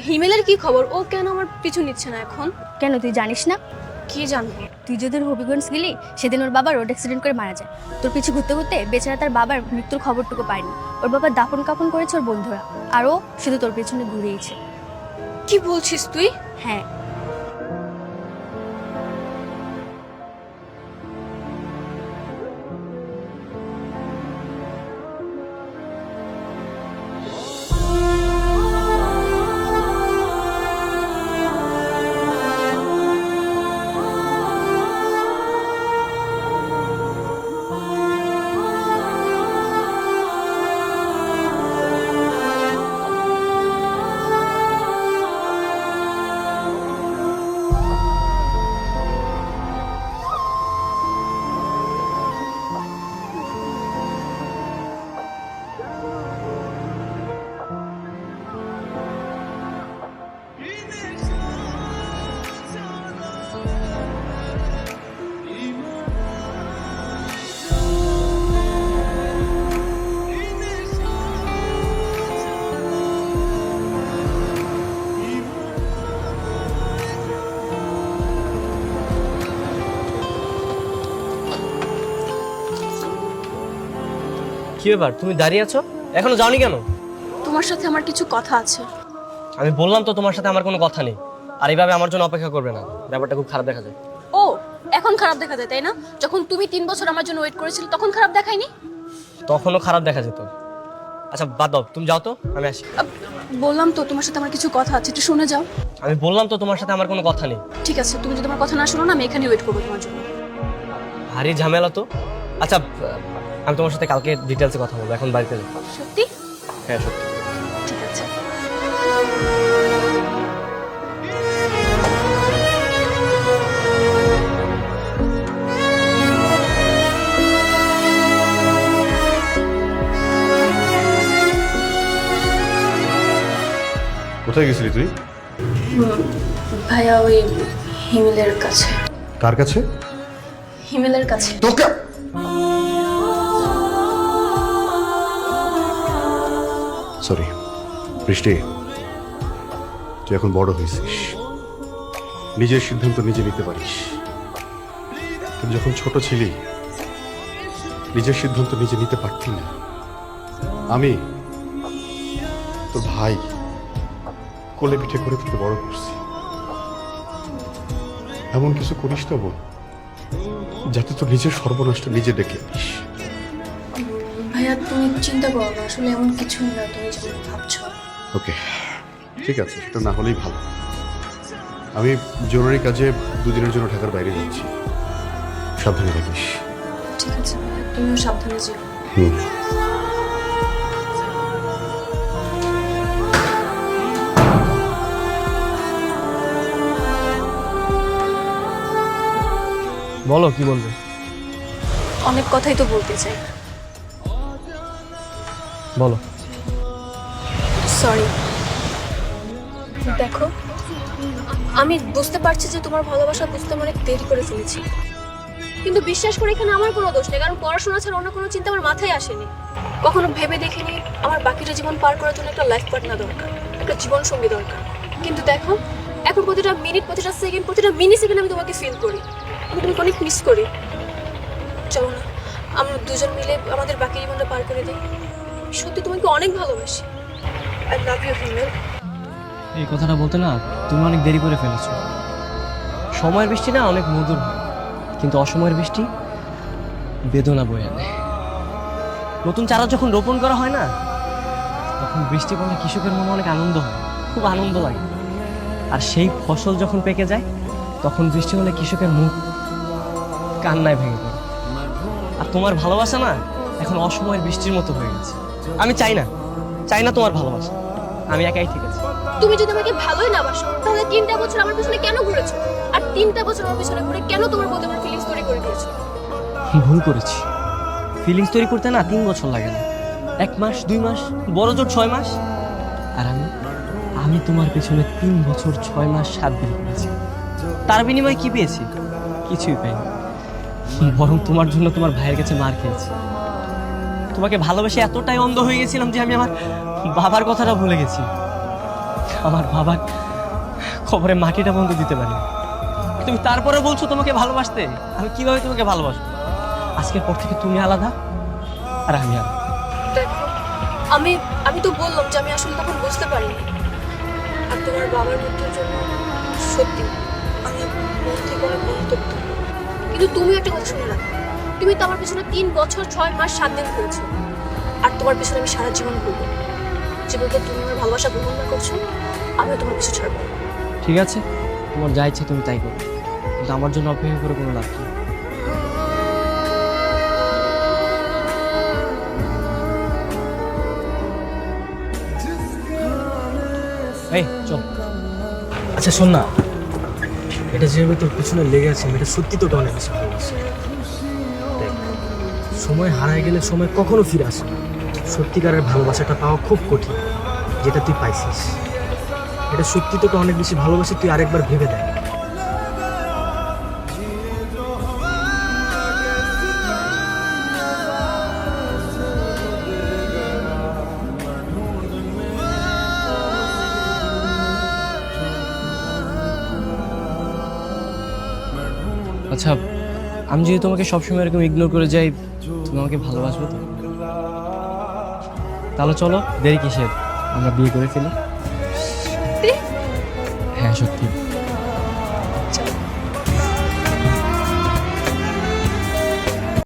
হিমেলের কি খবর? ও কেন আমার পিছু নিচ্ছে না এখন? কেন তুই জানিস না? কি জানব? তুই যেদিন হবিগঞ্জ গেলি সেদিন ওর বাবা রোড অ্যাক্সিডেন্ট করে মারা যায়। তোর পিছু ঘুরতে ঘুরতে বেচারা তার বাবার মৃত্যুর খবরটুকু পায়নি। ওর বাবা দাপন কাপন করেছে ওর বন্ধুরা। আরও ও শুধু তোর পেছনে ঘুরেইছে। কি বলছিস তুই? হ্যাঁ। কি ব্যাপার? তুমি দাঁড়িয়ে আছো? এখনও যাওনি কেন? তোমার সাথে আমার কিছু কথা আছে। আমি বললাম তো তোমার সাথে আমার কোনো কথা নেই। আর এইভাবে আমার জন্য অপেক্ষা করবে না। ব্যাপারটা খুব খারাপ দেখা যায়। ও এখন খারাপ দেখা যায় তাই না? যখন তুমি তিন বছর আমার জন্য ওয়েট করেছিলে তখন খারাপ দেখায়নি? তখনও খারাপ দেখা যেত। আচ্ছা বাদ দাও। তুমি যাও তো আমি আসি। আব, বললাম তো তোমার সাথে আমার কিছু কথা আছে একটু শুনে যাও। আমি বললাম তো তোমার সাথে আমার কোনো কথা নেই। ঠিক আছে তুমি যদি আমার কথা না শোনো না আমি এখানে ওয়েট করব তোমার জন্য। ভারী ঝামেলা তো। আচ্ছা আমি তোমার সাথে কালকে ডিটেলসে কথা বলব এখন বাড়িতে যাই সত্যি? হ্যাঁ সত্যি। ঠিক আছে। কোথায় গেছিলি তুই? ভাইয়া ওই হিমেলের কাছে। কার কাছে? হিমেলের কাছে। তোকে সরি বৃষ্টি, তুই এখন বড় হয়েছিস। নিজের সিদ্ধান্ত নিজে নিতে পারিস। কিন্তু যখন ছোট ছিলি, নিজের সিদ্ধান্ত নিজে নিতে পারতি না। আমি, তোর ভাই, কোলে পিঠে করে তোকে বড় করছি। এমন কিছু করিস না বোন। যাতে তো নিজের সর্বনাশটা নিজে দেখে আনিস। ভাইয়া তুমি চিন্তা করো না আসলে এমন কিছু না তুমি যেমন ভাবছ। ওকে ঠিক আছে সেটা না হলেই ভালো। আমি জরুরি কাজে দুদিনের জন্য ঢাকার বাইরে যাচ্ছি। সাবধানে থাকিস। ঠিক আছে তুমিও সাবধানে যেও। হুম। বলো কি বলবে? অনেক কথাই তো বলতে চাই। বলো। সরি দেখো আমি বুঝতে পারছি যে তোমার ভালোবাসা বুঝতে অনেক দেরি করে ফেলেছি। কিন্তু বিশ্বাস করে এখানে আমার কোনো দোষ নেই কারণ পড়াশোনা ছাড়া অন্য কোনো চিন্তা আমার মাথায় আসেনি। কখনো ভেবে দেখিনি আমার বাকিটা জীবন পার করার জন্য একটা লাইফ পার্টনার দরকার একটা জীবন সঙ্গী দরকার। কিন্তু দেখো এখন প্রতিটা মিনিট প্রতিটা সেকেন্ড প্রতিটা মিনি সেকেন্ড আমি তোমাকে ফিল করি। আমি তোমাকে অনেক মিস করি। চলো না, আমরা দুজন মিলে আমাদের বাকি জীবনটা পার করে দিই। সত্যি তোমাকে অনেক ভালোবাসি। আই লাভ ইউ হিমেল এই কথাটা বলতে না, তুমি অনেক দেরি করে ফেলেছো। সময়ের বৃষ্টি না অনেক মধুর হয়, কিন্তু অসময়ের বৃষ্টি বেদনা বয়ে আনে। নতুন চারা যখন রোপণ করা হয় না, তখন বৃষ্টি পড়লে কৃষকের মনে অনেক আনন্দ হয়, খুব আনন্দ লাগে। আর সেই ফসল যখন পেকে যায়, তখন বৃষ্টি হলে কৃষকের মুখ কান্নায় ভেঙে পড়ে। আর তোমার ভালোবাসা না এখন অসময়ের বৃষ্টির মতো হয়ে গেছে। আমি চাই না চাই না তোমার ভালোবাসা। আমি একাই ঠিক আছে। তুমি যদি আমাকে ভালোই না বাসো তাহলে তিনটা বছর আমার পিছনে কেন ঘুরেছো? আর তিনটা বছর আমার পিছনে ঘুরে কেন তোমার প্রতি আমার ফিলিংস তৈরি করে দিয়েছ? ভুল করেছি। ফিলিংস তৈরি করতে না তিন বছর লাগে না। এক মাস দুই মাস বড় জোর ছয় মাস। আর আমি আমি তোমার পেছনে তিন বছর ছয় মাস সাত দিন করেছি তার বিনিময়ে কি পেয়েছি? কিছুই পাইনি। বরং তোমার জন্য তোমার ভাইয়ের কাছে মার খেয়েছি। তোমাকে ভালোবেসে এতটাই অন্ধ হয়ে গেছিলাম যে আমি আমার বাবার কথাটা ভুলে গেছি। আমার বাবার খবরে মাটিটা বন্ধ দিতে পারি তুমি তারপরে বলছো তোমাকে ভালোবাসতে। আমি কীভাবে তোমাকে ভালোবাসবো? আজকের পর থেকে তুমি আলাদা আর আমি আলাদা। আমি আমি তো বললাম যে আমি আসলে তখন বুঝতে পারিনি। আর তোমার বাবার মৃত্যুর জন্য সত্যি আমি মন থেকে অনেক অনুতপ্ত কিন্তু তুমি একটা কথা শুনে রাখো। তুমি তো আমার পেছনে তিন বছর, ছয় মাস, সাত দিন ঘুরেছো। আর তোমার পেছনে আমি সারা জীবন ঘুরবো। জীবনকে তুমি আমার ভালোবাসা গ্রহণ না করছ, আমিও তোমার পিছু ছাড়বো ঠিক আছে, তোমার যা ইচ্ছে তুমি তাই করো। কিন্তু আমার জন্য অপেক্ষা করে কোনো লাভ নেই এই, চল। আচ্ছা শোন না। এটা যেভাবে তোর পিছনে লেগে আছে, এটা সত্যি তোকে অনেক বেশি ভালোবাসে। সময় হারায় গেলে সময় কখনো ফিরে আসে। সত্যিকারের ভালোবাসাটা পাওয়া খুব কঠিন, যেটা তুই পাইছিস। এটা সত্যি তোকে অনেক বেশি ভালোবাসে, তুই আরেকবার ভেবে দেখ। আচ্ছা আমি যদি তোমাকে সবসময় এরকম ইগনোর করে যাই তুমি আমাকে ভালোবাসবে তো? তাহলে চলো দেরি কিসের? আমরা বিয়ে করে ফেলি। হ্যাঁ সত্যি।